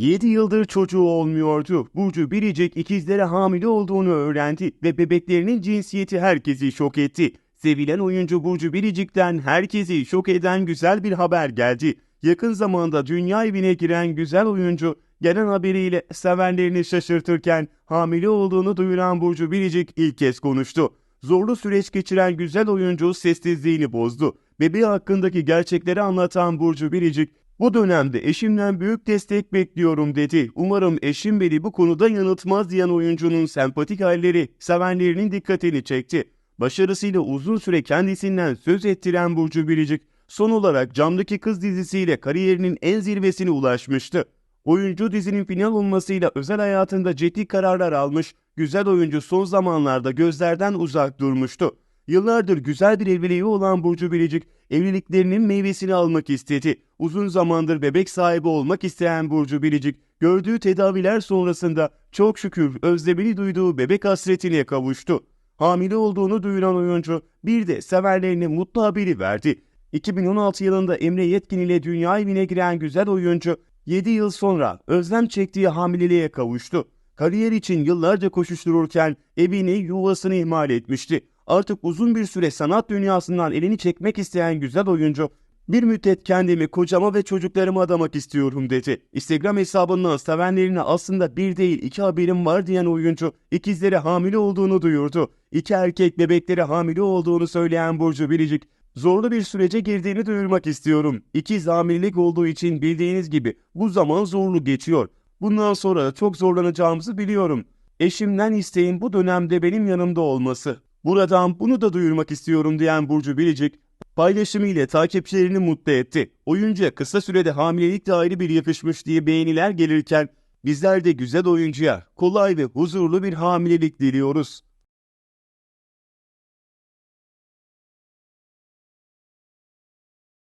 7 yıldır çocuğu olmuyordu. Burcu Biricik ikizlere hamile olduğunu öğrendi ve bebeklerinin cinsiyeti herkesi şok etti. Sevilen oyuncu Burcu Biricik'ten herkesi şok eden güzel bir haber geldi. Yakın zamanda dünya evine giren güzel oyuncu gelen haberiyle sevenlerini şaşırtırken hamile olduğunu duyuran Burcu Biricik ilk kez konuştu. Zorlu süreç geçiren güzel oyuncu sessizliğini bozdu. Bebeği hakkındaki gerçekleri anlatan Burcu Biricik, bu dönemde eşimden büyük destek bekliyorum dedi. Umarım eşim beni bu konuda yanıltmaz diyen oyuncunun sempatik halleri sevenlerinin dikkatini çekti. Başarısıyla uzun süre kendisinden söz ettiren Burcu Biricik, son olarak Camdaki Kız dizisiyle kariyerinin en zirvesine ulaşmıştı. Oyuncu dizinin final olmasıyla özel hayatında ciddi kararlar almış, güzel oyuncu son zamanlarda gözlerden uzak durmuştu. Yıllardır güzel bir evliliği olan Burcu Biricik, evliliklerinin meyvesini almak istedi. Uzun zamandır bebek sahibi olmak isteyen Burcu Biricik, gördüğü tedaviler sonrasında çok şükür özlemini duyduğu bebek hasretine kavuştu. Hamile olduğunu duyuran oyuncu bir de severlerine mutlu haberi verdi. 2016 yılında Emre Yetkin ile dünya evine giren güzel oyuncu 7 yıl sonra özlem çektiği hamileliğe kavuştu. Kariyer için yıllarca koşuştururken evini, yuvasını ihmal etmişti. Artık uzun bir süre sanat dünyasından elini çekmek isteyen güzel oyuncu, bir müddet kendimi kocama ve çocuklarıma adamak istiyorum dedi. Instagram hesabından sevenlerine aslında bir değil iki haberim var diyen oyuncu ikizleri hamile olduğunu duyurdu. İki erkek bebekleri hamile olduğunu söyleyen Burcu Biricik, zorlu bir sürece girdiğini duyurmak istiyorum. İkiz hamilelik olduğu için bildiğiniz gibi bu zaman zorlu geçiyor. Bundan sonra çok zorlanacağımızı biliyorum. Eşimden isteğim bu dönemde benim yanımda olması. Buradan bunu da duyurmak istiyorum diyen Burcu Biricik, paylaşımıyla takipçilerini mutlu etti. Oyuncuya kısa sürede hamilelik de ayrı bir yakışmış diye beğeniler gelirken bizler de güzel oyuncuya kolay ve huzurlu bir hamilelik diliyoruz.